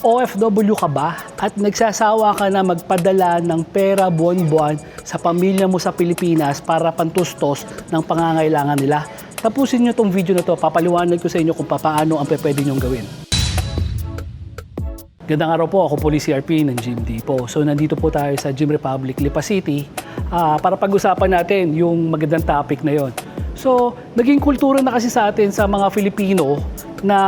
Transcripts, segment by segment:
OFW ka ba at nagsasawa ka na magpadala ng pera buwan-buwan sa pamilya mo sa Pilipinas para pantustos ng pangangailangan nila? Tapusin nyo tong video na to, papaliwanag ko sa inyo kung paano ang pwede nyong gawin. Gandang araw po, ako po CRP ng Gym Depot. So nandito po tayo sa Gym Republic, Lipa City ah, para pag-usapan natin yung magandang topic na yon. So naging kultura na kasi sa atin sa mga Filipino na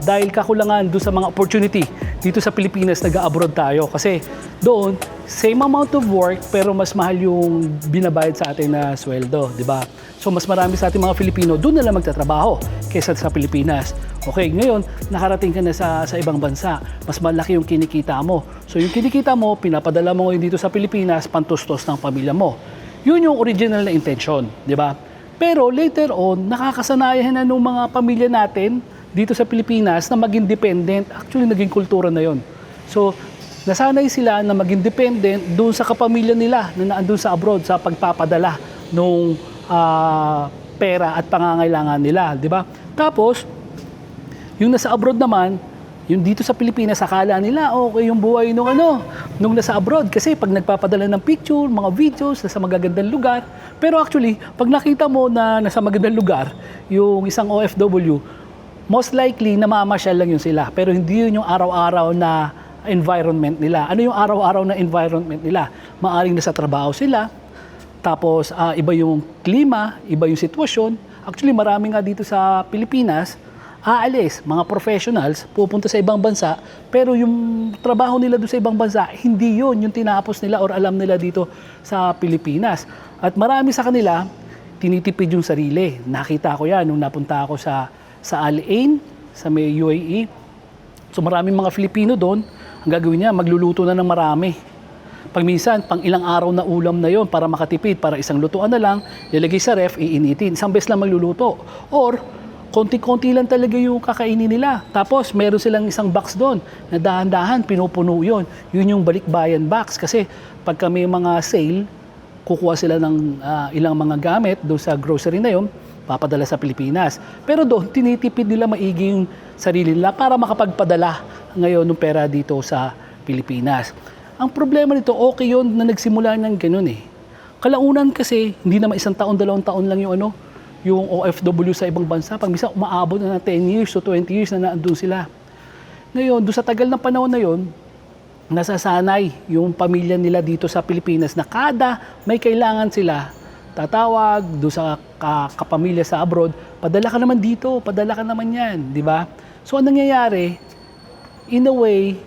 dahil kakulangan doon sa mga opportunity dito sa Pilipinas nag-abroad tayo kasi doon same amount of work pero mas mahal yung binabayad sa atin na sweldo, di ba? So mas marami sa ating mga Filipino doon na lang magtatrabaho kaysa sa Pilipinas. Okay, ngayon, nakarating ka na sa, sa ibang bansa, mas malaki yung kinikita mo. So yung kinikita mo, pinapadala mo ngayon dito sa Pilipinas, pantustos ng pamilya mo. Yun yung original na intention, di ba? Pero later on, nakakasanayan na ng mga pamilya natin dito sa Pilipinas na maging dependent. Actually, naging kultura na yon. So, nasanay sila na maging dependent doon sa kapamilya nila na naandun sa abroad sa pagpapadala nung ah, pera at pangangailangan nila, di ba? Tapos, yung nasa abroad naman, yung dito sa Pilipinas, akala nila, okay yung buhay nung ano, nung nasa abroad. Kasi pag nagpapadala ng picture, mga videos, nasa magagandang lugar. Pero actually, pag nakita mo na nasa magandang lugar, yung isang OFW, most likely, namamasyal lang yun sila. Pero hindi yun yung araw-araw na environment nila. Ano yung araw-araw na environment nila? Maaring nasa trabaho sila, tapos ah, iba yung klima, iba yung sitwasyon. Actually, marami nga dito sa Pilipinas, aalis, mga professionals, pupunta sa ibang bansa, pero yung trabaho nila doon sa ibang bansa, hindi yun yung tinapos nila or alam nila dito sa Pilipinas. At marami sa kanila, tinitipid yung sarili. Nakita ko yan nung napunta ako sa, sa Al Ain, sa may UAE. So maraming mga Filipino doon, ang gagawin niya, magluluto na ng marami. Pag minsan, pang ilang araw na ulam na yon para makatipid, para isang lutuan na lang, ilagay sa ref, iinitin. Isang beses lang magluluto. Or, konti-konti lang talaga yung kakainin nila. Tapos, meron silang isang box doon na dahan-dahan, pinupuno yon. Yun yung balikbayan box. Kasi pag kami mga sale, kukuha sila ng ah, ilang mga gamit doon sa grocery na yon, papadala sa Pilipinas. Pero doon, tinitipid nila maigi yung sarili nila para makapagpadala ngayon ng pera dito sa Pilipinas. Ang problema nito, okay yun na nagsimula ng ganun eh. Kalaunan kasi, hindi naman isang taon, dalawang taon lang yung ano, yung OFW sa ibang bansa. Pag minsan umaabot na ng 10 years to 20 years na naandun sila. Ngayon, doon sa tagal ng panahon na yon, nasasanay yung pamilya nila dito sa Pilipinas na kada may kailangan sila, tatawag do sa ka- kapamilya sa abroad, padala ka naman dito, padala ka naman yan, di ba? So, ang nangyayari, in a way,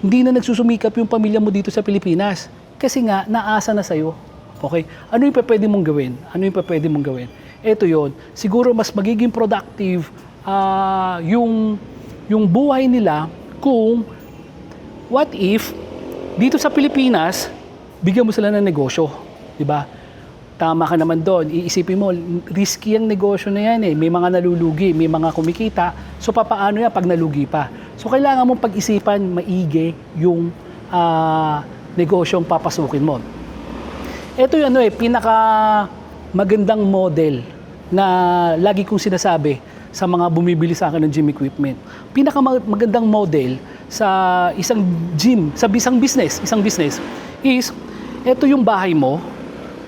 hindi na nagsusumikap yung pamilya mo dito sa Pilipinas. Kasi nga, naasa na sa'yo. Okay? Ano yung pwede mong gawin? Ano yung pwede mong gawin? Ito yon. Siguro mas magiging productive ah, yung, yung buhay nila kung what if dito sa Pilipinas, bigyan mo sila ng negosyo. Di ba? Tama ka naman doon. Iisipin mo, risky ang negosyo na yan eh. May mga nalulugi, may mga kumikita. So, papaano yan pag nalugi pa? So, kailangan mong pag-isipan maigi yung ah, negosyong papasukin mo. Ito yung ano eh, pinaka magandang model na lagi kong sinasabi sa mga bumibili sa akin ng gym equipment. Pinaka mag- magandang model sa isang gym, sa isang business, isang business is ito yung bahay mo,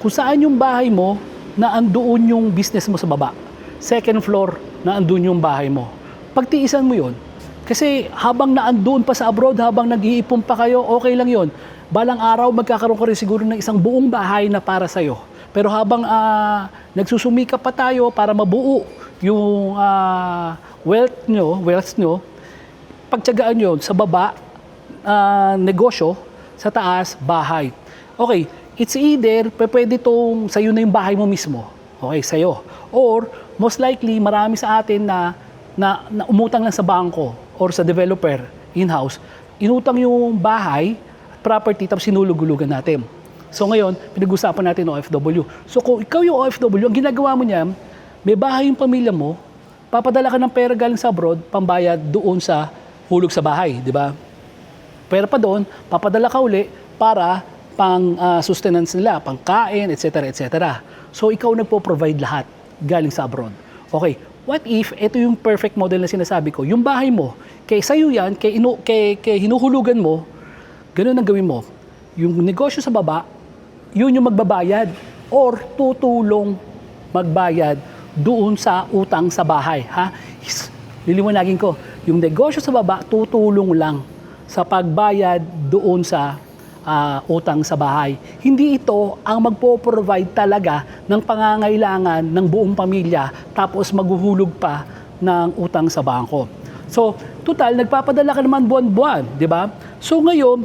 kung saan yung bahay mo na andoon yung business mo sa baba. Second floor na andoon yung bahay mo. Pagtiisan mo yon. Kasi habang naandoon pa sa abroad, habang nag-iipon pa kayo, okay lang yon. Balang araw, magkakaroon ka rin siguro ng isang buong bahay na para sa'yo. Pero habang ah, nagsusumikap pa tayo para mabuo yung ah, wealth nyo, wealth nyo, pagtyagaan yon sa baba, ah, negosyo, sa taas, bahay. Okay, it's either pwede itong sa'yo na yung bahay mo mismo. Okay, sa'yo. Or, most likely, marami sa atin na, na, na umutang lang sa bangko or sa developer in-house. Inutang yung bahay property tapos sinulugulugan natin. So ngayon, pinag-usapan natin OFW. So kung ikaw yung OFW, ang ginagawa mo niya, may bahay yung pamilya mo, papadala ka ng pera galing sa abroad, pambayad doon sa hulog sa bahay, di ba? Pero pa doon, papadala ka uli para pang ah, sustenance nila, pang kain, etc. etc. So ikaw nagpo-provide lahat galing sa abroad. Okay, what if ito yung perfect model na sinasabi ko, yung bahay mo, kay sa'yo yan, kay, inu, kay, kay hinuhulugan mo, ganun ang gawin mo. Yung negosyo sa baba, yun yung magbabayad or tutulong magbayad doon sa utang sa bahay. Ha? Liliwanagin ko, yung negosyo sa baba, tutulong lang sa pagbayad doon sa ah, utang sa bahay. Hindi ito ang magpo-provide talaga ng pangangailangan ng buong pamilya tapos maghuhulog pa ng utang sa bangko. So, total, nagpapadala ka naman buwan-buwan, di ba? So ngayon,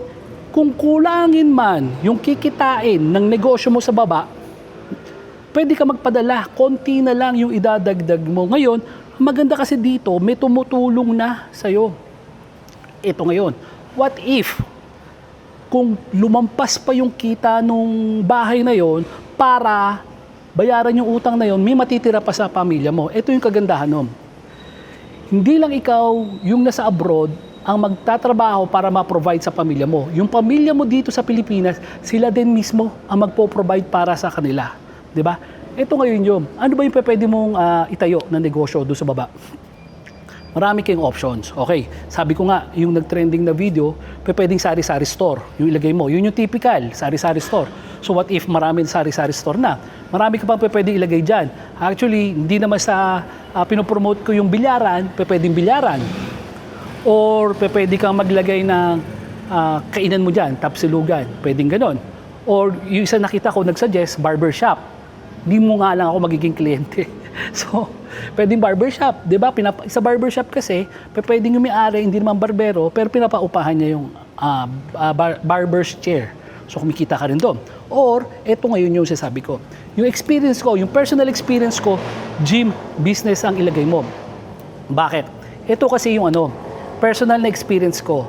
kung kulangin man yung kikitain ng negosyo mo sa baba, pwede ka magpadala. Konti na lang yung idadagdag mo. Ngayon, maganda kasi dito, may tumutulong na sa'yo. Ito ngayon, what if kung lumampas pa yung kita nung bahay na yon para bayaran yung utang na yon, may matitira pa sa pamilya mo. Ito yung kagandahan nun. Hindi lang ikaw yung nasa abroad ang magtatrabaho para ma-provide sa pamilya mo. Yung pamilya mo dito sa Pilipinas, sila din mismo ang magpo-provide para sa kanila. 'Di ba? Ito ngayon yun. Ano ba yung pwede mong ah, itayo na negosyo doon sa baba? Marami kayong options. Okay, sabi ko nga, yung nag-trending na video, pwedeng sari-sari store. Yung ilagay mo, yun yung typical, sari-sari store. So what if maraming sari-sari store na? Marami ka pang pwedeng ilagay dyan. Actually, hindi naman sa uh, pinopromote ko yung bilyaran, pwedeng bilyaran. Or pwede kang maglagay ng ah, kainan mo dyan, tapsilugan. Pwedeng ganon. Or yung isa nakita ko, nagsuggest, barbershop. Hindi mo nga lang ako magiging kliyente. so, pwedeng barbershop. Di ba? Pinapa- sa barbershop kasi, pwedeng yung hindi naman barbero, pero pinapaupahan niya yung ah, ah, bar- barber's chair. So, kumikita ka rin doon. Or, eto ngayon yung sasabi ko. Yung experience ko, yung personal experience ko, gym business ang ilagay mo. Bakit? Ito kasi yung ano, personal na experience ko.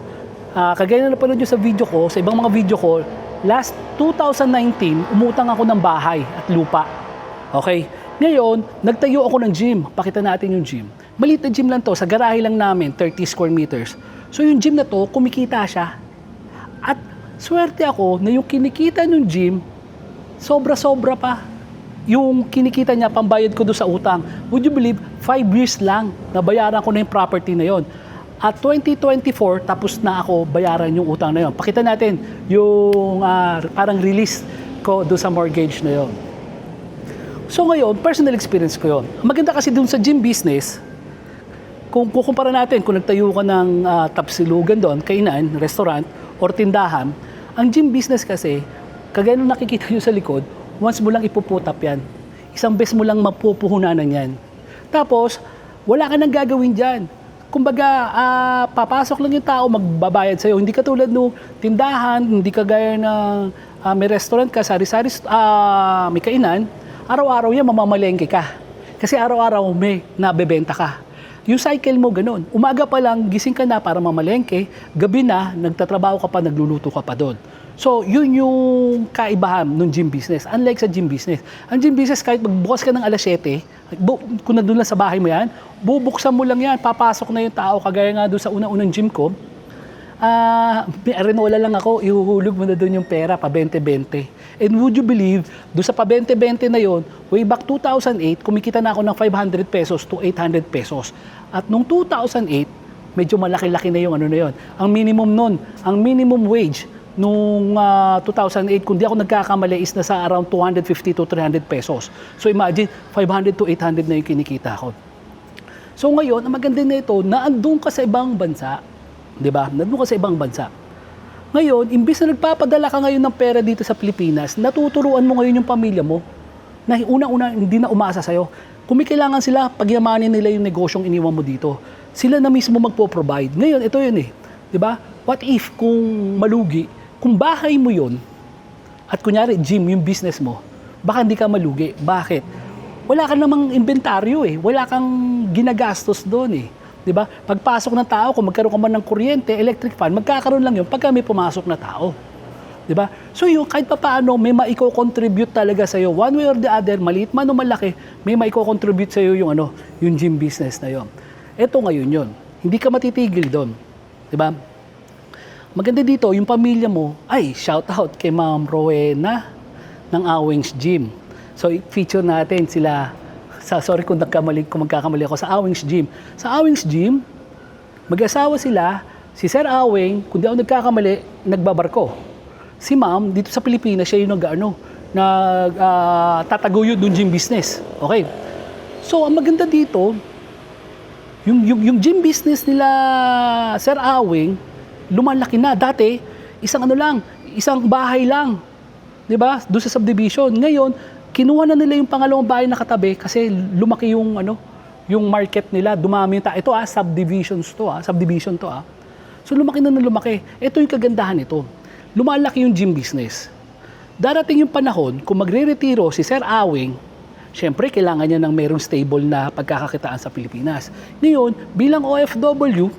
Ah, kagaya na napanood nyo sa video ko, sa ibang mga video ko, last 2019, umutang ako ng bahay at lupa. Okay? Ngayon, nagtayo ako ng gym. Pakita natin yung gym. Maliit na gym lang to, sa garahe lang namin, 30 square meters. So yung gym na to, kumikita siya. At swerte ako na yung kinikita ng gym, sobra-sobra pa. Yung kinikita niya, pambayad ko doon sa utang. Would you believe, 5 years lang, nabayaran ko na yung property na yon. At 2024, tapos na ako bayaran yung utang na yon. Pakita natin yung ah, parang release ko doon sa mortgage na yon. So ngayon, personal experience ko yon. Maganda kasi doon sa gym business, kung kukumpara natin, kung nagtayo ka ng ah, tapsilugan doon, kainan, restaurant, or tindahan, ang gym business kasi, kagaya nung nakikita nyo sa likod, once mo lang ipuputap yan. Isang beses mo lang mapupuhunanan yan. Tapos, wala ka nang gagawin dyan. Kumbaga, ah, papasok lang yung tao, magbabayad sa'yo. Hindi katulad nung tindahan, hindi kagaya ng ah, may restaurant ka, sari-sari, ah, may kainan, araw-araw yan, mamamalengke ka. Kasi araw-araw may nabebenta ka. Yung cycle mo ganun. Umaga pa lang, gising ka na para mamalengke. Gabi na, nagtatrabaho ka pa, nagluluto ka pa doon. So, yun yung kaibahan ng gym business. Unlike sa gym business. Ang gym business, kahit magbukas ka ng alas 7, bu- kung nandun lang sa bahay mo yan, bubuksan mo lang yan, papasok na yung tao, kagaya nga doon sa una-unang gym ko, Ah, may arenola lang ako, ihuhulog mo na doon yung pera, pa 20-20. And would you believe, doon sa pa 20-20 na yon, way back 2008, kumikita na ako ng 500 pesos to 800 pesos. At nung 2008, medyo malaki-laki na yung ano na yon. Ang minimum nun, ang minimum wage nung ah, 2008, kung di ako nagkakamali, is na sa around 250 to 300 pesos. So imagine, 500 to 800 na yung kinikita ko. So ngayon, ang maganda nito, na andun ka sa ibang bansa, 'di ba? Nandun ka sa ibang bansa. Ngayon, imbis na nagpapadala ka ngayon ng pera dito sa Pilipinas, natuturuan mo ngayon yung pamilya mo na una-una hindi na umasa sa'yo. Kung may kailangan sila, pagyamanin nila yung negosyong iniwan mo dito. Sila na mismo magpo-provide. Ngayon, ito yun eh. ba? What if kung malugi, kung bahay mo yon at kunyari gym yung business mo, baka hindi ka malugi. Bakit? Wala ka namang inventaryo eh. Wala kang ginagastos doon eh. 'Di ba? Pagpasok ng tao, kung magkaroon ka man ng kuryente, electric fan, magkakaroon lang yun pagka may pumasok na tao. 'Di ba? So yung kahit pa paano may maiko-contribute talaga sa one way or the other, maliit man o malaki, may maiko-contribute sa yung ano, yung gym business na yon. Ito ngayon yon. Hindi ka matitigil doon. 'Di ba? Maganda dito, yung pamilya mo, ay, shout out kay Ma'am Rowena ng Awings Gym. So, feature natin sila sa, sorry kung nagkamali, kung magkakamali ako, sa Awings Gym. Sa Awings Gym, mag-asawa sila, si Sir Awing, kung di ako nagkakamali, nagbabarko. Si ma'am, dito sa Pilipinas, siya yung nag, ano, nag, ah, tataguyod ng gym business. Okay. So, ang maganda dito, yung, yung, yung gym business nila, Sir Awing, lumalaki na. Dati, isang ano lang, isang bahay lang. 'Di ba? Doon sa subdivision. Ngayon, kinuha na nila yung pangalawang bahay na katabi kasi lumaki yung ano, yung market nila, dumami yung ta- Ito ah, subdivisions to ah, subdivision to ah. So lumaki na na lumaki. Ito yung kagandahan nito. Lumalaki yung gym business. Darating yung panahon, kung magre-retiro si Sir Awing, syempre kailangan niya ng merong stable na pagkakakitaan sa Pilipinas. Ngayon, bilang OFW,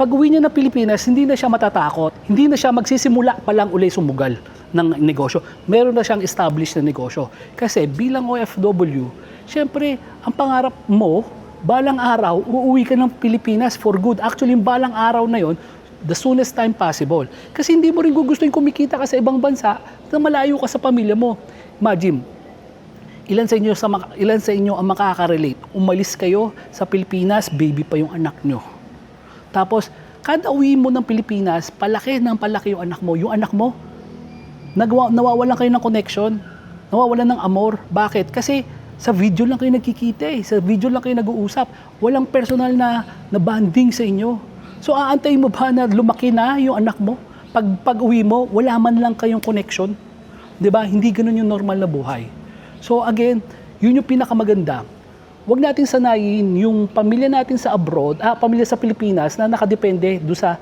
pag uwi niya na Pilipinas, hindi na siya matatakot. Hindi na siya magsisimula pa lang uli sumugal ng negosyo. Meron na siyang established na negosyo. Kasi bilang OFW, syempre, ang pangarap mo, balang araw, uuwi ka ng Pilipinas for good. Actually, yung balang araw na yon, the soonest time possible. Kasi hindi mo rin gugustuhin kumikita ka sa ibang bansa na malayo ka sa pamilya mo. Imagine, ilan sa inyo sa ilan sa inyo ang makaka-relate? Umalis kayo sa Pilipinas, baby pa yung anak nyo. Tapos, kada uwi mo ng Pilipinas, palaki ng palaki yung anak mo. Yung anak mo, nagwa, nawawalan kayo ng connection, nawawalan ng amor. Bakit? Kasi sa video lang kayo nagkikita eh. Sa video lang kayo nag-uusap. Walang personal na, na bonding sa inyo. So, aantayin mo ba na lumaki na yung anak mo? Pag, pag uwi mo, wala man lang kayong connection. ba? Hindi ganun yung normal na buhay. So again, yun yung pinakamaganda. Huwag natin sanayin yung pamilya natin sa abroad, ah, pamilya sa Pilipinas na nakadepende do sa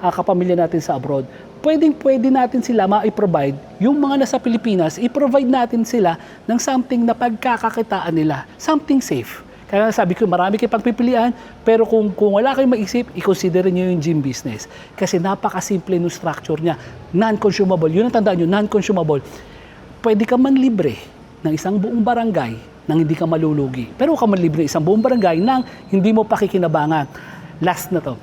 ah, kapamilya natin sa abroad. Pwedeng pwede natin sila ma-provide, yung mga nasa Pilipinas, i-provide natin sila ng something na pagkakakitaan nila, something safe. Kaya sabi ko, marami kayong pagpipilian, pero kung, kung wala kayong maisip, i-consider niyo yung gym business. Kasi napakasimple ng structure niya. Non-consumable. Yun ang tandaan nyo, non-consumable. Pwede ka man libre ng isang buong barangay nang hindi ka malulugi. Pero ka man libre ng isang buong barangay nang hindi mo pakikinabangan. Last na to.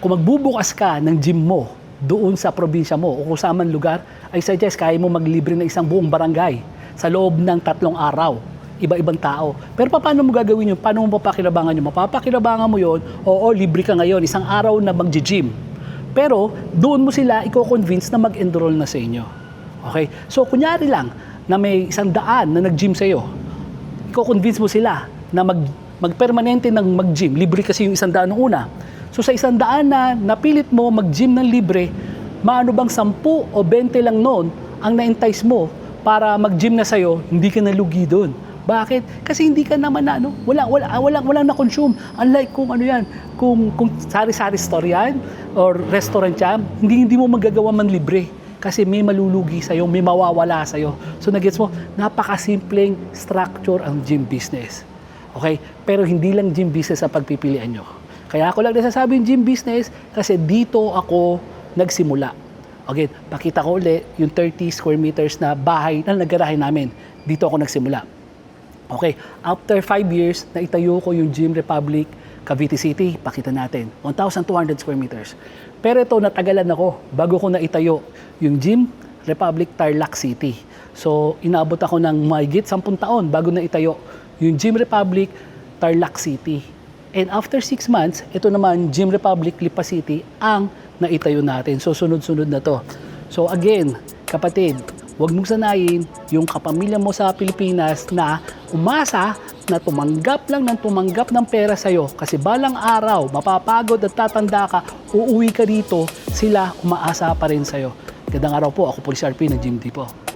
Kung magbubukas ka ng gym mo doon sa probinsya mo o kung saan man lugar, I suggest kaya mo maglibre ng isang buong barangay sa loob ng tatlong araw iba-ibang tao. Pero pa- paano mo gagawin yun? Paano mo papakinabangan yun? Mapapakinabangan mo yun, oo, libre ka ngayon, isang araw na mag-gym. Pero doon mo sila i-convince na mag-enroll na sa inyo. Okay? So, kunyari lang na may isang daan na nag-gym sa iyo, i-convince mo sila na mag, mag-permanente ng mag-gym. Libre kasi yung isang daan una. So, sa isang daan na napilit mo mag-gym ng libre, maano bang 10 o 20 lang noon ang na-entice mo para mag-gym na sa'yo, hindi ka nalugi doon. Bakit? Kasi hindi ka naman na, ano, wala, wala, wala, wala na-consume. Unlike kung ano yan, kung, kung sari-sari store yan, or restaurant yan, hindi, hindi mo magagawa man libre. Kasi may malulugi sa'yo, may mawawala sa'yo. So, nagets mo, napakasimpleng structure ang gym business. Okay? Pero hindi lang gym business ang pagpipilian nyo. Kaya ako lang nasasabing gym business kasi dito ako nagsimula. Okay, pakita ko ulit yung 30 square meters na bahay na nagarahe namin. Dito ako nagsimula. Okay, after 5 years, naitayo ko yung Gym Republic Cavite City. Pakita natin, 1,200 square meters. Pero ito, natagalan ako bago ko naitayo yung Gym Republic Tarlac City. So, inabot ako ng mahigit 10 taon bago naitayo yung Gym Republic Tarlac City. And after 6 months, ito naman, Gym Republic Lipa City ang naitayo natin. So, sunod-sunod na to. So, again, kapatid, Huwag mong sanayin yung kapamilya mo sa Pilipinas na umasa na tumanggap lang ng tumanggap ng pera sa'yo kasi balang araw, mapapagod at tatanda ka, uuwi ka dito, sila umaasa pa rin sa'yo. Gandang araw po, ako po si RP ng Jim D po.